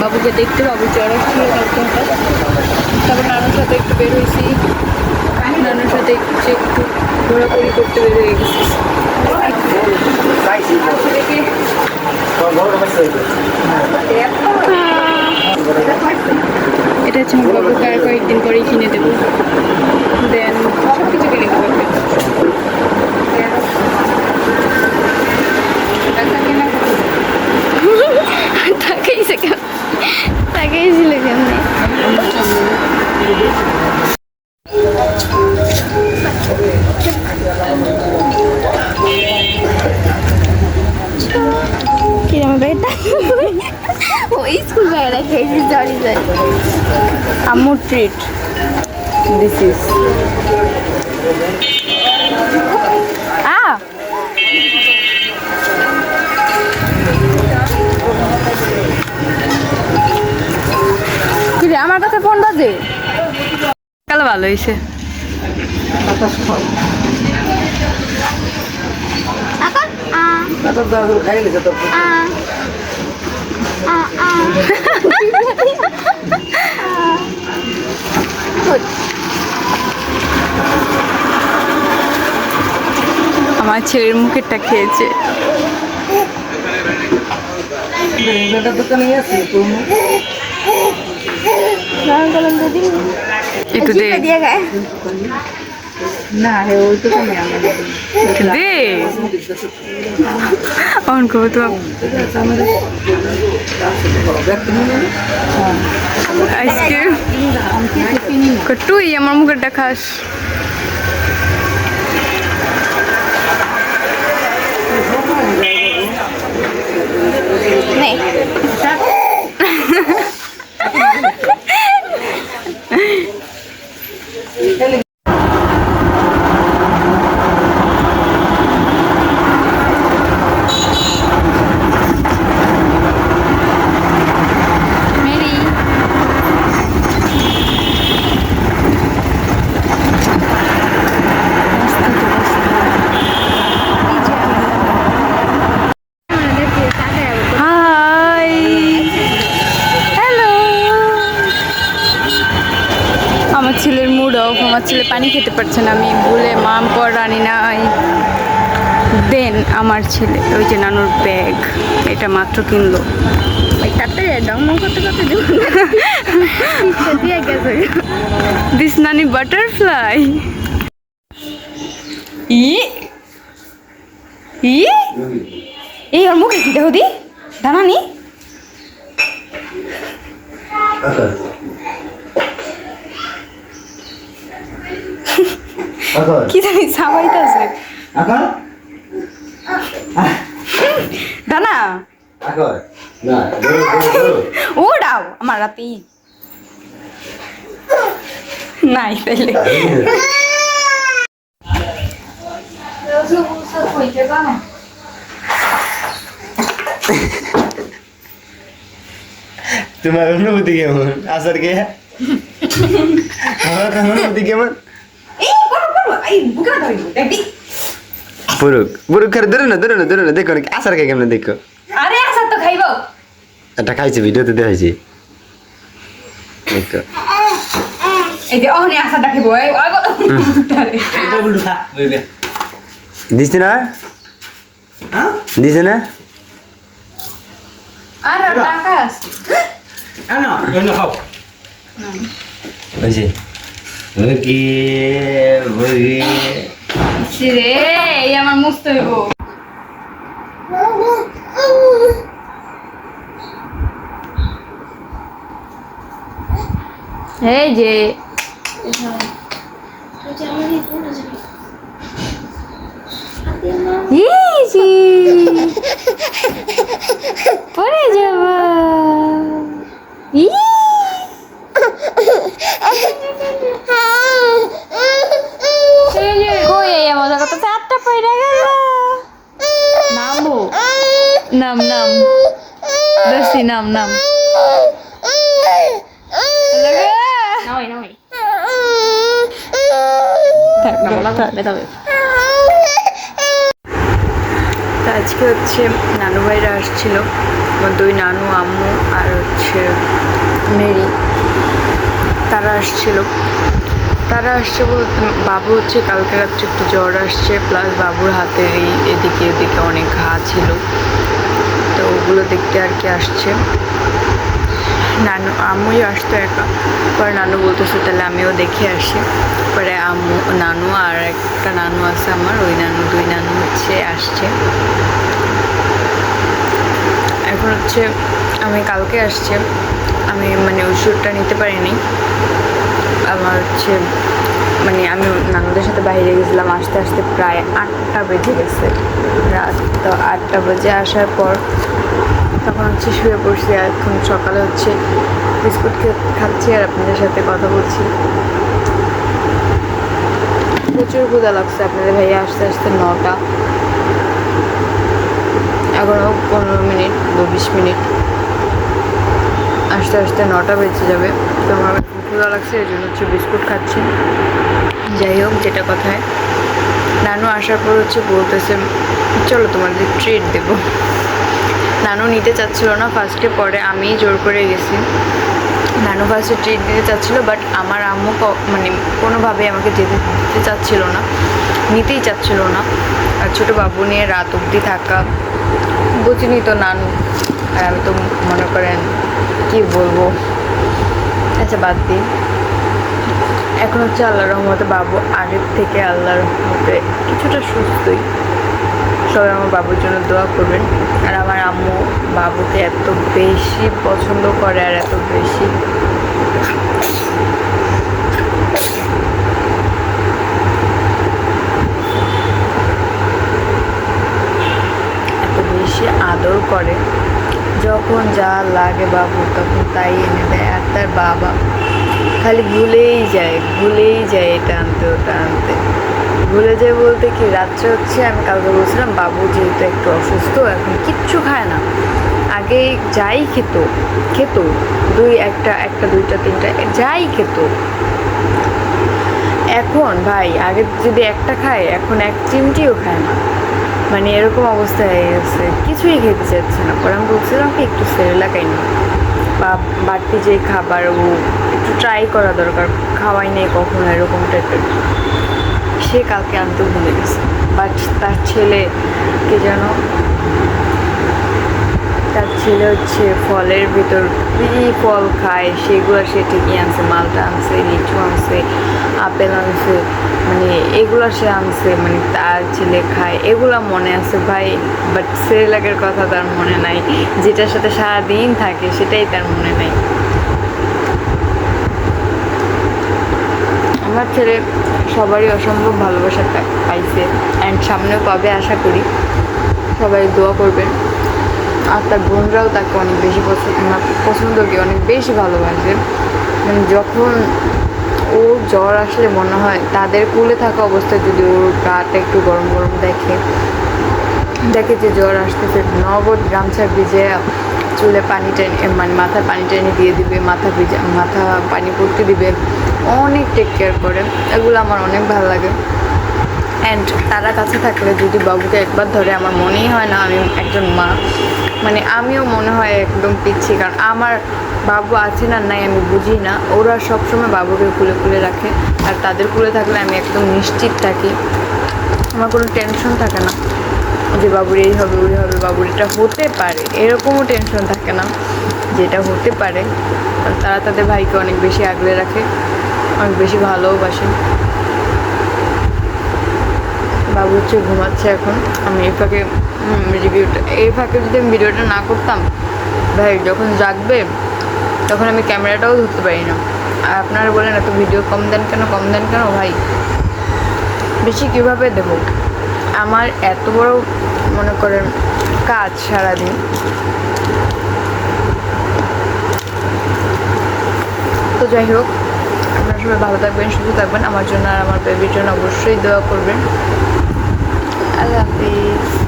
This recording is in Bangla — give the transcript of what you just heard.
বাবুকে দেখতে বাবু জ্বর আসছিল কালকে হঠাৎ। তারপর নানুর সাথে একটু বের হয়েছি। নানার সাথে একটু একটু ঘোরাঘুরি করতে বের হয়ে গেছি। দেখি এটা হচ্ছে আমার বাবুকে আর কয়েকদিন পরেই কিনে দেবো। খেয়েছি সরি সরি আম্মুর ট্রিট দিস ইজ আ কিরে আমার কাছে ফোন বাজে কাল ভালো হয়েছে এখন আ। আ আ আ। আমার ছেলের মুখেরটা খেয়েছে। একটু দে। দে। অন করব তো। আইসক্রিম তুই আমার মুখেরটা খাস নে মেরি হাই হ্যালো আমার ছেলের মুড অফ আমার ছেলে পানি খেতে পারছে না আমি বলে মাম পর রানি নাই। দেন আমার ছেলে ওই যে নানুর ব্যাগ এটা মাত্র কিনলো। দিস নানি বাটারফ্লাই ই? ই? এই ওর মুখে কি দেখো দি? দানানি? কি জানি সাবাইতেছে এখন দানা? এখন না ওড়াও আমার রাতেই নাই তাইলে। তোমার অনুভূতি কেমন? আসার কে আমার অনুভূতি কেমন? পুরুক পুরুক খারে ধরে না ধরে না ধরে না দেখো না আসার কে কেমন দেখো? আরে আসার তো খাইবো। এটা খাইছে ভিডিওতে দেখাইছি। দেখো। এই যে অহনি আসারটা খাইবো এই দিছে না? দিছে না? আর টাকা আছে। আমার মুছতে হইব। এই যে। ইজি পড়ে যাব। ই নামো নাম নাম। দস্তি নাম নাম। আজকে হচ্ছে নানু ভাইরা আসছিল। আমার দুই নানু আম্মু আর হচ্ছে মেরি। তারা আসছিল। তারা আসছে বলতে বাবু হচ্ছে কালকে রাত্রে একটু জ্বর আসছে প্লাস বাবুর হাতের এই এদিকে এদিকে অনেক ঘা ছিল। তো ওগুলো দেখতে আর কি আসছে। নানু, আম্মুই আসতো একা। পরে নানু বলতেছে, তাহলে আমিও দেখে আসি। পরে আম্মু, নানু আর একটা নানু আছে আমার, ওই নানু, দুই নানু হচ্ছে আসছে। এখন হচ্ছে, আমি কালকে আসছে। আমি মানে ওষুধটা নিতে পারিনি। আমার হচ্ছে মানে আমি নানুদের সাথে বাইরে গেছিলাম, আসতে আসতে প্রায় আটটা বেজে গেছে। রাত তো আটটা বেজে আসার পর তখন হচ্ছে শুয়ে পড়ছি এখন সকালে হচ্ছে বিস্কুট খাচ্ছি আর আপনাদের সাথে কথা বলছি। প্রচুর ক্ষুধা লাগছে আপনাদের ভাইয়া, আসতে আসতে নটা। এখনও পনেরো মিনিট বা বিশ মিনিট। আস্তে আস্তে নটা বেজে যাবে। তো আমার ক্ষুধা লাগছে, এই জন্য হচ্ছে বিস্কুট খাচ্ছি। যাই হোক, যেটা কথায় নানু আসার পর হচ্ছে বলতেছে, চলো তোমাদের ট্রিট দেবো। নানু নিতে চাচ্ছিল না ফার্স্টে পরে আমি জোর করে গেছি। নানু ফার্স্টে ট্রিট দিতে চাচ্ছিলো বাট আমার আম্মু মানে কোনোভাবে আমাকে যেতে দিতে চাচ্ছিল না, নিতেই চাচ্ছিল না। আর ছোটো বাবু নিয়ে রাত অবধি থাকা। বুঝিনি তো নানু আর আমি তো মনে করেন কি বলব? আচ্ছা বাদ দিই। এখন হচ্ছে আল্লাহ রহমতে বাবু আগের থেকে আল্লাহ রহমতে কিছুটা সুস্থই। সবাই আমার বাবুর জন্য দোয়া করবেন। আর আমার আম্মু বাবুকে এত বেশি পছন্দ করে আর এত বেশি এত বেশি আদর করে। যখন যা লাগে বাবু, তখন তাই এনে দেয়। আর তার বাবা খালি ভুলেই যায় ভুলেই যায় এটা আনতে, ওটা আনতে। ভুলে যায় বলতে কি, রাত্রে হচ্ছে আমি কালকে বলছিলাম, বাবু যেহেতু একটু অসুস্থ, এখন কিচ্ছু খায় না। আগে যাই খেত খেত। দুই একটা একটা, দুইটা, তিনটা, যাই খেত। এখন ভাই, আগে যদি একটা খায়, এখন এক চিমটিও খায় না। মানে এরকম অবস্থা হয়ে গেছে কিছুই খেতে চাচ্ছে না। পরে আমি বলছিলাম কি, একটু সেরেলাকাই না। বা বাড়তি যে খাবার ও একটু ট্রাই করা দরকার। খাওয়াই নেই কখনো এরকম টাইপের সে কালকে আনতে ভুলে গেছে। বাট তার ছেলে কে যেন তার ছেলে হচ্ছে ফলের ভিতর কী ফল খায় সেগুলো সে ঠিকই আনছে, মালটা আনছে, লিচু আনছে, আপেল আনছে মানে এগুলো সে আনছে মানে তার ছেলে খায়, এগুলো মনে আছে ভাই বাট সেরেলাকের কথা তার মনে নাই, যেটার সাথে সারাদিন থাকে সেটাই তার মনে নাই। আমার ছেলে সবারই অসম্ভব ভালোবাসা পাইছে অ্যান্ড সামনেও পাবে আশা করি, সবাই দোয়া করবেন। আর তার বোনরাও তাকে অনেক বেশি পছন্দ পছন্দ কি, অনেক বেশি ভালোবাসে। মানে যখন ও জ্বর আসলে মনে হয়, তাদের কুলে থাকা অবস্থায় যদি ওর গাটা একটু গরম গরম দেখে দেখে যে জ্বর আসতেছে, নগদ গামছা ভিজে চুলে পানি টেনে মানে মাথায় পানি টেনে দিয়ে দিবে, মাথা ভিজে, মাথা পানি পড়তে দিবে, অনেক টেক কেয়ার করে। এগুলো আমার অনেক ভালো লাগে। অ্যান্ড তারা কাছে থাকলে যদি বাবুকে একবার ধরে, আমার মনেই হয় না আমি একজন মা মানে আমিও মনে হয় একদম পিচ্ছি, কারণ আমার বাবু আছে না নাই আমি বুঝি না। ওরা সবসময় বাবুকে কুলে কুলে রাখে, আর তাদের কুলে থাকলে আমি একদম নিশ্চিত থাকি। আমার কোনো টেনশন থাকে না যে বাবুর এই হবে, ওই হবে, বাবুর এটা হতে পারে। এরকমও টেনশন থাকে না যেটা হতে পারে। তারা তাদের ভাইকে অনেক বেশি আগলে রাখে, অনেক বেশি ভালোবাসে বাবু হচ্ছে ঘুমাচ্ছে এখন। আমি এই ফাঁকে রিভিউটা এই ফাঁকে যদি আমি ভিডিওটা না করতাম, ভাই, যখন জাগবে, তখন আমি ক্যামেরাটাও ধরতে পারি না। আর আপনারা বলেন, এত ভিডিও কম দেন কেন, কম দেন কেন? ভাই, বেশি কীভাবে দেব? আমার এত বড়, মনে করেন, কাজ সারাদিন। তো যাই হোক, আপনারা সবাই ভালো থাকবেন, সুস্থ থাকবেন। আমার জন্য আর আমার বেবির জন্য অবশ্যই দোয়া করবেন। আল্লাহ হাফিজ।